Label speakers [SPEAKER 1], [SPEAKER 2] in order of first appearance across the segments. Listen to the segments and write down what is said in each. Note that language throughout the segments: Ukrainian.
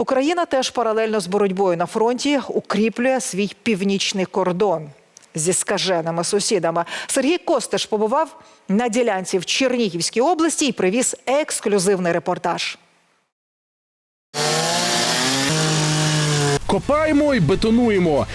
[SPEAKER 1] Україна теж паралельно з боротьбою на фронті укріплює свій північний кордон зі скаженими сусідами. Сергій Костеш побував на ділянці в Чернігівській області і привіз ексклюзивний репортаж.
[SPEAKER 2] Копаємо і бетонуємо.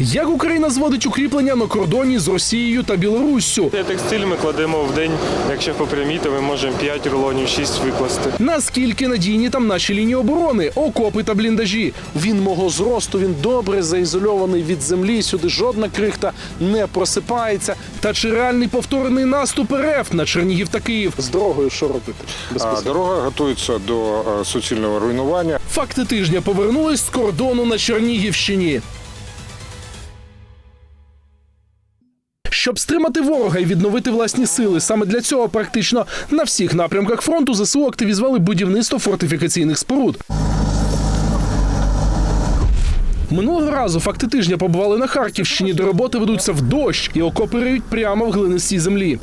[SPEAKER 2] Як Україна зводить укріплення на кордоні з Росією та Білоруссю?
[SPEAKER 3] Текстиль ми кладемо в день, якщо по то ми можемо 5 рулонів, 6 викласти.
[SPEAKER 2] Наскільки надійні там наші лінії оборони, окопи та бліндажі? Він мого зросту, він добре заізольований від землі. Сюди жодна крихта не просипається. Та чи реальний повторений наступ РФ на Чернігів та Київ? З дорогою що робити?
[SPEAKER 4] А дорога готується до е, суцільного руйнування.
[SPEAKER 2] Факти тижня повернулись з кордону на Чернігівщині. Щоб стримати ворога і відновити власні сили, саме для цього практично на всіх напрямках фронту ЗСУ активізували будівництво фортифікаційних споруд. Минулого разу факти тижня побували на Харківщині, де роботи ведуться в дощ і окопи риють прямо в глинистій землі.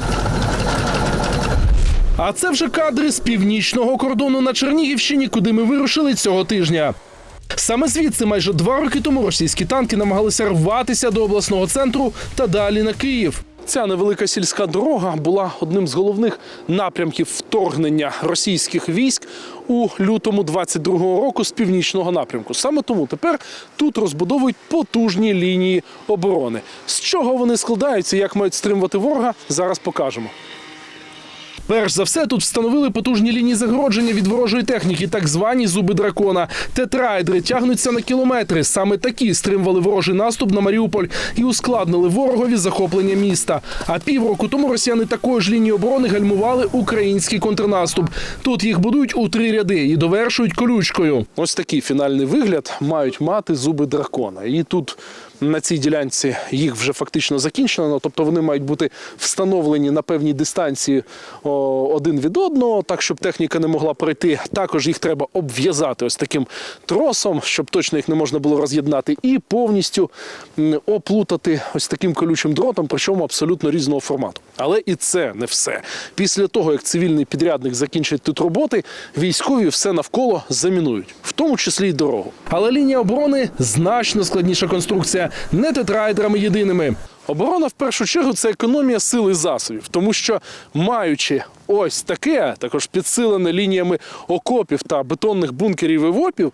[SPEAKER 2] А це вже кадри з північного кордону на Чернігівщині, куди ми вирушили цього тижня. Саме звідси майже два роки тому російські танки намагалися рватися до обласного центру та далі на Київ. Ця невелика сільська дорога була одним з головних напрямків вторгнення російських військ у лютому 22-го року з північного напрямку. Саме тому тепер тут розбудовують потужні лінії оборони. З чого вони складаються, як мають стримувати ворога, зараз покажемо. Перш за все, тут встановили потужні лінії загородження від ворожої техніки, так звані зуби дракона. Тетрайдери тягнуться на кілометри. Саме такі стримували ворожий наступ на Маріуполь і ускладнили ворогові захоплення міста. А півроку тому росіяни такої ж лінії оборони гальмували український контрнаступ. Тут їх будують у три ряди і довершують колючкою. Ось такий фінальний вигляд мають мати зуби дракона. І тут на цій ділянці їх вже фактично закінчено, тобто вони мають бути встановлені на певній дистанції один від одного, так щоб техніка не могла пройти. Також їх треба обв'язати ось таким тросом, щоб точно їх не можна було роз'єднати, і повністю оплутати ось таким колючим дротом, причому абсолютно різного формату. Але і це не все. Після того, як цивільний підрядник закінчить тут роботи, військові все навколо замінують, в тому числі й дорогу. Але лінія оборони значно складніша конструкція, не тетрайдерами єдиними. Оборона в першу чергу це економія сил і засобів, тому що маючи ось таке, також підсилене лініями окопів та бетонних бункерів і вопів,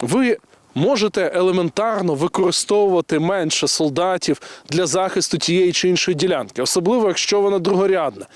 [SPEAKER 2] ви можете елементарно використовувати менше солдатів для захисту тієї чи іншої ділянки, особливо якщо вона другорядна.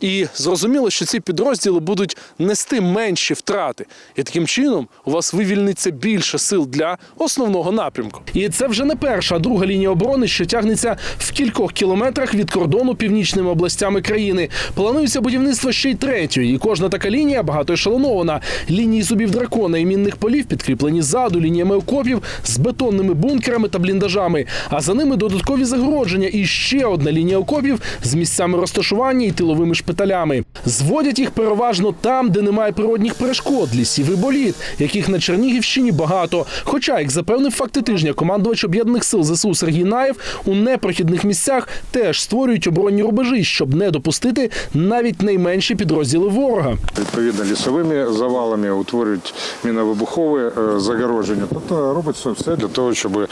[SPEAKER 2] І зрозуміло, що ці підрозділи будуть нести менші втрати, і таким чином у вас вивільниться більше сил для основного напрямку. І це вже не перша, а друга лінія оборони, що тягнеться в кількох кілометрах від кордону північними областями країни. Планується будівництво ще й третьої, і кожна така лінія багатоешелонована. Лінії зубів дракона і мінних полів підкріплені ззаду лініями окопів з бетонними бункерами та бліндажами. А за ними додаткові загородження і ще одна лінія окопів з місцями розташування і тиловими шпиталями шпиталями. Зводять їх переважно там, де немає природних перешкод, лісів і боліт, яких на Чернігівщині багато. Хоча, як запевнив факти тижня, командувач об'єднаних сил ЗСУ Сергій Наєв у непрохідних місцях теж створюють оборонні рубежі, щоб не допустити навіть найменші підрозділи ворога.
[SPEAKER 4] Відповідно, лісовими завалами утворюють міновибухове е, загородження. Тобто робиться все для того, щоб е,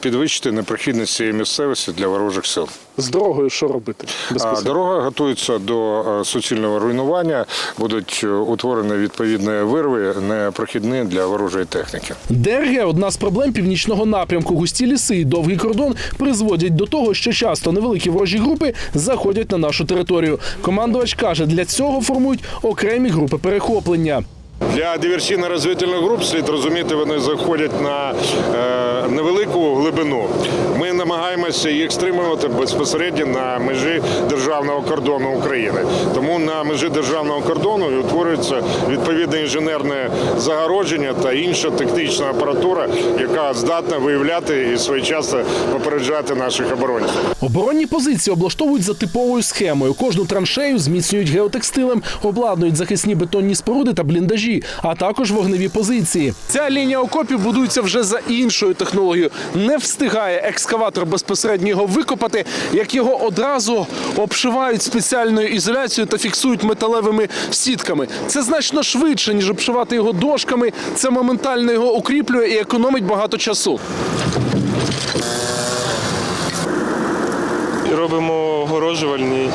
[SPEAKER 4] підвищити непрохідність цієї місцевості для ворожих сил.
[SPEAKER 2] З дорогою що робити?
[SPEAKER 4] Дорога готується до е, суцільного руйнування. Будуть е, утворені відповідні вирви, непрохідні для ворожої техніки.
[SPEAKER 2] ДРГ – одна з проблем північного напрямку. Густі ліси і довгий кордон призводять до того, що часто невеликі ворожі групи заходять на нашу територію. Командувач каже, для цього формують окремі групи перехоплення.
[SPEAKER 4] Для диверсійно-розвідувальних груп слід розуміти, вони заходять на е, невелику глибину. Ми намагаємося їх стримувати безпосередньо на межі державного кордону України. Тому на межі державного кордону утворюється відповідне інженерне загородження та інша технічна апаратура, яка здатна виявляти і своєчасно попереджати наших оборонців.
[SPEAKER 2] Оборонні позиції облаштовують за типовою схемою. Кожну траншею зміцнюють геотекстилем, обладнують захисні бетонні споруди та бліндажі, а також вогневі позиції. Ця лінія окопів будується вже за іншою технологією. Не встигає екскаватор безпосередньо його викопати, як його одразу обшивають спеціальною ізоляцією та фіксують металевими сітками. Це значно швидше ніж обшивати його дошками. Це моментально його укріплює і економить багато часу.
[SPEAKER 3] Робимо огорожувальні, і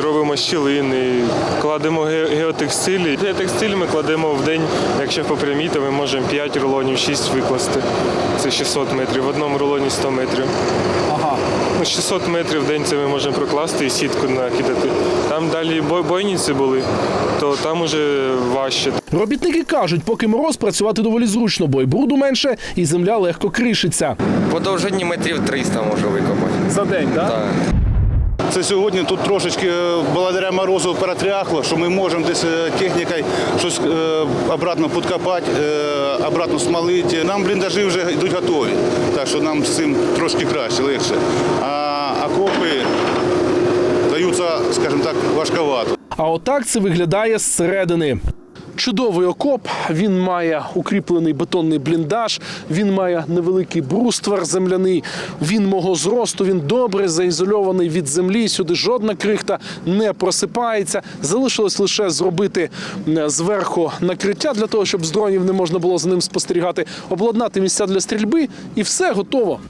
[SPEAKER 3] робимо щілини, кладемо геотекстилі. Геотекстиль ми кладемо в день, якщо по прямій, то ми можемо 5 рулонів, 6 викласти. Це 600 метрів. В одному рулоні 100 метрів.
[SPEAKER 2] Ага.
[SPEAKER 3] Ну, 600 метрів в день це ми можемо прокласти і сітку накидати. Там далі бойниці були, то там уже важче.
[SPEAKER 2] Робітники кажуть, поки мороз працювати доволі зручно, бо й бруду менше, і земля легко кришиться.
[SPEAKER 5] По довжині метрів 300 можу викопати.
[SPEAKER 2] За день, так?
[SPEAKER 5] Так.
[SPEAKER 6] Це сьогодні тут трошечки е, благодаря морозу перетряхло, що ми можемо десь е, технікою щось е, обратно підкопати, е, обратно смолити. Нам бліндажі вже йдуть готові, так що нам з цим трошки краще, легше. А окопи даються, скажімо так, важковато.
[SPEAKER 2] А отак це виглядає зсередини. Чудовий окоп. Він має укріплений бетонний бліндаж. Він має невеликий бруствер земляний. Він мого зросту. Він добре заізольований від землі. Сюди жодна крихта не просипається. Залишилось лише зробити зверху накриття для того, щоб з дронів не можна було за ним спостерігати, обладнати місця для стрільби, і все готово.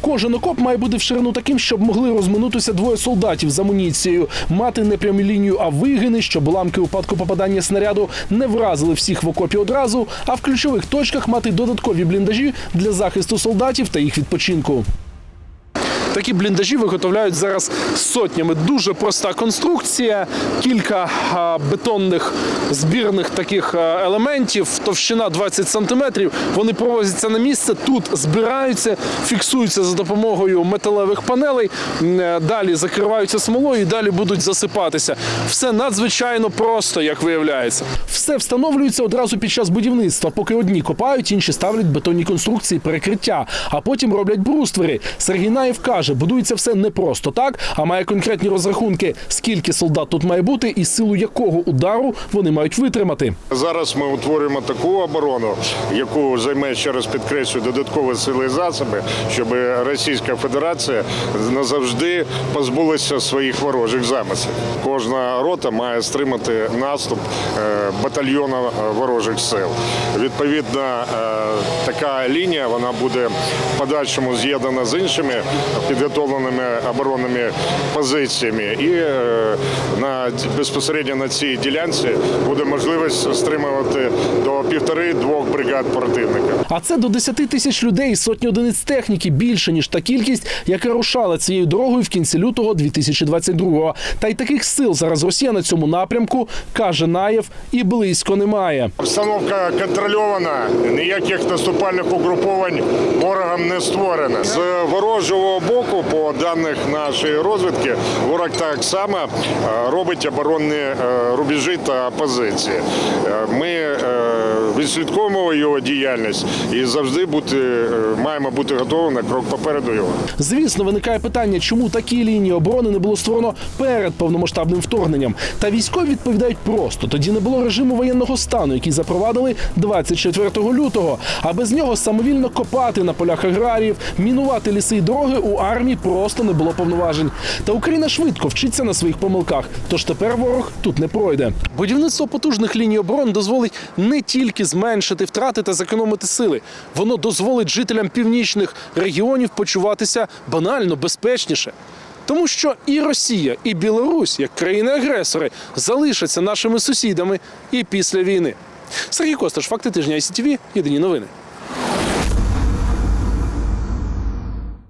[SPEAKER 2] Кожен окоп має бути в ширину таким, щоб могли розминутися двоє солдатів з амуніцією, мати не прямі лінію, а вигини, щоб уламки упадку попадання снаряду не вразили всіх в окопі одразу, а в ключових точках мати додаткові бліндажі для захисту солдатів та їх відпочинку. Такі бліндажі виготовляють зараз сотнями. Дуже проста конструкція, кілька бетонних збірних таких елементів, товщина 20 сантиметрів. Вони провозяться на місце, тут збираються, фіксуються за допомогою металевих панелей, е, далі закриваються смолою і далі будуть засипатися. Все надзвичайно просто, як виявляється. Все встановлюється одразу під час будівництва. Поки одні копають, інші ставлять бетонні конструкції перекриття, а потім роблять бруствери. Сергій Наєв каже, будується все не просто так, а має конкретні розрахунки, скільки солдат тут має бути і силу якого удару вони мають витримати.
[SPEAKER 4] Зараз ми утворюємо таку оборону, яку займе ще раз підкреслюю додаткові сили і засоби, щоб Російська Федерація назавжди позбулася своїх ворожих замислів. Кожна рота має стримати наступ е, батальйону е, ворожих сил. Відповідно, е, така лінія вона буде в подальшому з'єднана з іншими підготовленими оборонними позиціями, і е, на безпосередньо на цій ділянці буде можливість стримувати до півтори-двох бригад противника.
[SPEAKER 2] А це до 10 тисяч людей, сотні одиниць техніки більше ніж та кількість, яка рушала цією дорогою в кінці лютого 2022-го. Та й таких сил зараз Росія на цьому напрямку каже Наєв і близько немає.
[SPEAKER 4] Обстановка контрольована, ніяких наступальних угруповань ворогом не створено. З ворожого боку, по даних нашої розвідки, ворог так само е, робить оборонні е, рубежі та позиції. Е, Ми відслідковуємо його діяльність і завжди бути, е, маємо бути готові на крок попереду його.
[SPEAKER 2] Звісно, виникає питання, чому такі лінії оборони не було створено перед повномасштабним вторгненням. Та військові відповідають просто: тоді не було режиму воєнного стану, який запровадили 24 лютого. А без нього самовільно копати на полях аграріїв, мінувати ліси й дороги у армії просто не було повноважень. Та Україна швидко вчиться на своїх помилках. Тож тепер ворог тут не пройде. Будівництво потужних ліній оборони дозволить не тільки зменшити втрати та зекономити сили, воно дозволить жителям північних регіонів почуватися банально безпечніше. Тому що і Росія, і Білорусь, як країни-агресори, залишаться нашими сусідами і після війни. Сергій Косташ, факти тижня ICTV, єдині новини.